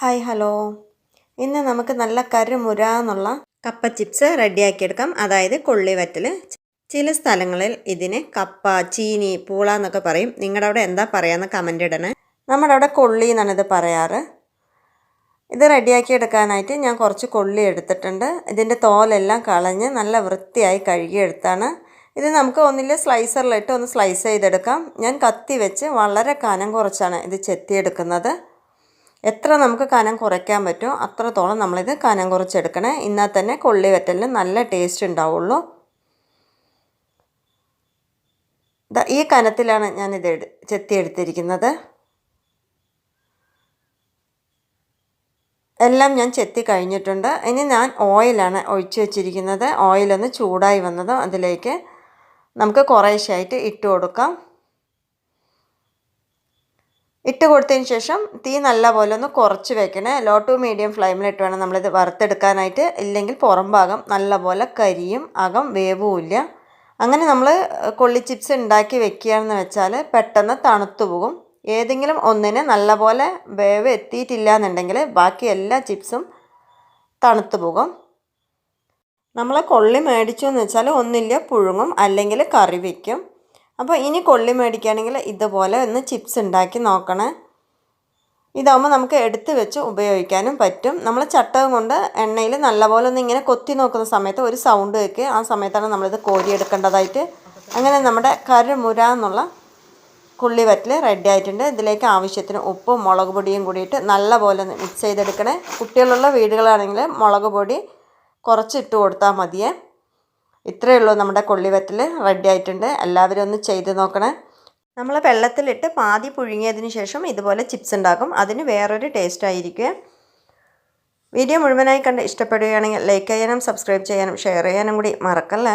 Hi hello. ഇന്ന് നമുക്ക് നല്ല കരുമുര എന്നുള്ള കപ്പ ചിപ്സ് റെഡിയാക്കിയെടുക്കാം. അതായത് കൊള്ളിവറ്റൽ ചില സ്ഥലങ്ങളിൽ ഇതിന് കപ്പ ചീനി പൂള എന്നൊക്കെ പറയും. നിങ്ങളുടെ അവിടെ എന്താ പറയാന്ന് കമന്റ് ഇടണേ. നമ്മുടെ അവിടെ കൊള്ളി എന്നാണ് ഇത് പറയാറ്. ഇത് റെഡിയാക്കി എടുക്കാനായിട്ട് ഞാൻ കുറച്ച് കൊള്ളി എടുത്തിട്ടുണ്ട്. ഇതിന്റെ തോലെല്ലാം കളഞ്ഞ് നല്ല വൃത്തിയായി കഴുകിയെടുത്താണ്. ഇത് നമുക്ക് ഒന്നില്ല സ്ലൈസറിലിട്ട് ഒന്ന് സ്ലൈസ് ചെയ്തെടുക്കാം. ഞാൻ കത്തി വെച്ച് വളരെ കനം കുറച്ചാണ് ഇത് ചെത്തിയെടുക്കുന്നത്. എത്ര നമുക്ക് കനം കുറയ്ക്കാൻ പറ്റുമോ അത്രത്തോളം നമ്മളിത് കനം കുറച്ചെടുക്കണേ. എന്നാൽ തന്നെ കൊള്ളി വറ്റലിന് നല്ല ടേസ്റ്റ് ഉണ്ടാവുള്ളൂ. ഈ കനത്തിലാണ് ഞാനിത് എടു ചെത്തിയെടുത്തിരിക്കുന്നത് എല്ലാം ഞാൻ ചെത്തി കഴിഞ്ഞിട്ടുണ്ട്. ഇനി ഞാൻ ഓയിലാണ് ഒഴിച്ചു വെച്ചിരിക്കുന്നത്. ഓയിലൊന്ന് ചൂടായി വന്നതും അതിലേക്ക് നമുക്ക് കുറേശ്ശായിട്ട് ഇട്ട് കൊടുക്കാം. ഇട്ട് കൊടുത്തതിന് ശേഷം തീ നല്ലപോലെ ഒന്ന് കുറച്ച് വെക്കണേ. ലോ ടു മീഡിയം ഫ്ലെയിമിലിട്ട് വേണം നമ്മളിത് വറുത്തെടുക്കാനായിട്ട്. ഇല്ലെങ്കിൽ പുറം ഭാഗം നല്ലപോലെ കരിയും അകം വേവുമില്ല. അങ്ങനെ നമ്മൾ കൊള്ളി ചിപ്സ് ഉണ്ടാക്കി വെക്കുകയാണെന്ന് വെച്ചാൽ പെട്ടെന്ന് തണുത്തു പോകും. ഏതെങ്കിലും ഒന്നിന് നല്ലപോലെ വേവ് എത്തിയിട്ടില്ല എന്നുണ്ടെങ്കിൽ ബാക്കി എല്ലാ ചിപ്സും തണുത്തു പോകും. നമ്മൾ കൊള്ളി മേടിച്ചു എന്ന് വെച്ചാൽ ഒന്നില്ല പുഴുങ്ങും അല്ലെങ്കിൽ കറി വയ്ക്കും അപ്പോൾ ഇനി കൊള്ളി മേടിക്കുകയാണെങ്കിൽ ഇതുപോലെ ഒന്ന് ചിപ്സ് ഉണ്ടാക്കി നോക്കണേ. ഇതാകുമ്പോൾ നമുക്ക് എടുത്ത് വെച്ച് ഉപയോഗിക്കാനും പറ്റും. നമ്മൾ ചട്ടകം കൊണ്ട് എണ്ണയിൽ നല്ലപോലെ ഒന്ന് ഇങ്ങനെ കൊത്തി നോക്കുന്ന സമയത്ത് ഒരു സൗണ്ട് വയ്ക്കുക ആ സമയത്താണ് നമ്മളിത് കോരിയെടുക്കേണ്ടതായിട്ട് അങ്ങനെ നമ്മുടെ കരുമുര എന്നുള്ള കുള്ളിവറ്റിൽ റെഡി ആയിട്ടുണ്ട്. ഇതിലേക്ക് ആവശ്യത്തിന് ഉപ്പും മുളക് പൊടിയും കൂടിയിട്ട് നല്ലപോലെ മിക്സ് ചെയ്തെടുക്കണേ. കുട്ടികളുള്ള വീടുകളാണെങ്കിൽ മുളക് പൊടി കുറച്ചിട്ട് കൊടുത്താൽ മതിയേ. ഇത്രയേ ഉള്ളൂ നമ്മുടെ കൊള്ളിവറ്റൽ റെഡി ആയിട്ടുണ്ട്. എല്ലാവരും ഒന്ന് ചെയ്ത് നോക്കണേ. നമ്മൾ വെള്ളത്തിലിട്ട് പാതി പുഴുങ്ങിയതിന് ശേഷം ഇതുപോലെ ചിപ്സ് ഉണ്ടാക്കും. അതിന് വേറൊരു ടേസ്റ്റ് ആയിരിക്കും. വീഡിയോ മുഴുവനായി കണ്ട് ഇഷ്ടപ്പെടുകയാണെങ്കിൽ ലൈക്ക് ചെയ്യാനും സബ്സ്ക്രൈബ് ചെയ്യാനും ഷെയർ ചെയ്യാനും കൂടി മറക്കല്ലേ?